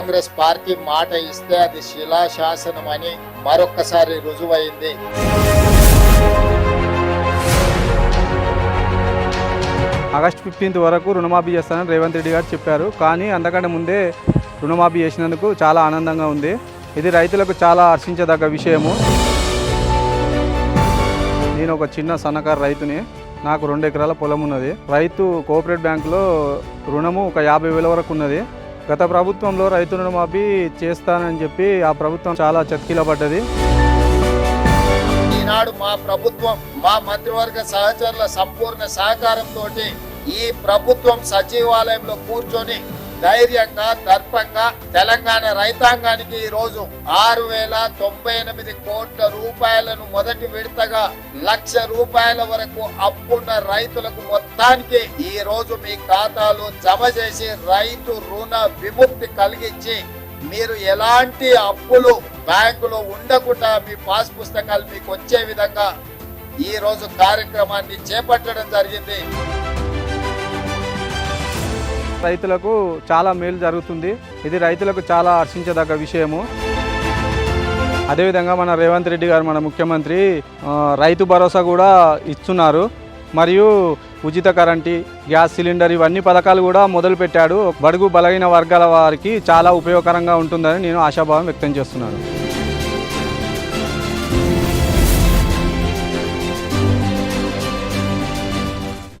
Congress party మాట ఇస్తే అది శిలాశాసనం అని మరొక్కసారి రుజువైంది. ఆగస్ట్ ఫిఫ్టీన్త్ వరకు రుణమాఫీ చేస్తానని రేవంత్ రెడ్డి గారు చెప్పారు. కానీ అంతకంటే ముందే రుణమాఫీ చేసినందుకు చాలా ఆనందంగా ఉంది. ఇది రైతులకు చాలా హర్షించదగ్గ విషయము. నేను ఒక చిన్న సన్నకారు రైతుని. నాకు రెండు ఎకరాల పొలం ఉన్నది. రైతు కోఆపరేటివ్ బ్యాంకులో రుణము ఒక యాభై వేల వరకు ఉన్నది. గత ప్రభుత్వంలో రైతు రుణమాఫీ చేస్తానని చెప్పి ఆ ప్రభుత్వం చాలా చతికిల పడ్డది. ఈనాడు మా ప్రభుత్వం మా మంత్రివర్గ సహచరుల సంపూర్ణ సహకారంతో ఈ ప్రభుత్వం సచివాలయంలో కూర్చొని ధైర్యంగా దర్పంగా తెలంగాణ రైతాంగానికి ఈ రోజు ఆరు వేల తొంభై ఎనిమిది కోట్ల రూపాయలను మొదటి విడతగా లక్ష రూపాయల వరకు అప్పున్న రైతులకు మొత్తానికి ఈ రోజు మీ ఖాతాలో జమ చేసి రైతు రుణ విముక్తి కలిగించి మీరు ఎలాంటి అప్పులు బ్యాంకులో ఉండకుండా మీ పాస్ పుస్తకాలు మీకు వచ్చే విధంగా ఈ రోజు కార్యక్రమాన్ని చేపట్టడం జరిగింది. రైతులకు చాలా మేలు జరుగుతుంది. ఇది రైతులకు చాలా హర్షించదగ్గ విషయము. అదేవిధంగా మన రేవంత్ రెడ్డి గారు మన ముఖ్యమంత్రి రైతు భరోసా కూడా ఇస్తున్నారు మరియు ఉచిత కరెంటు గ్యాస్ సిలిండర్ ఇవన్నీ పథకాలు కూడా మొదలుపెట్టాడు బడుగు బలహీన వర్గాల వారికి చాలా ఉపయోగకరంగా ఉంటుందని నేను ఆశాభావం వ్యక్తం చేస్తున్నాను.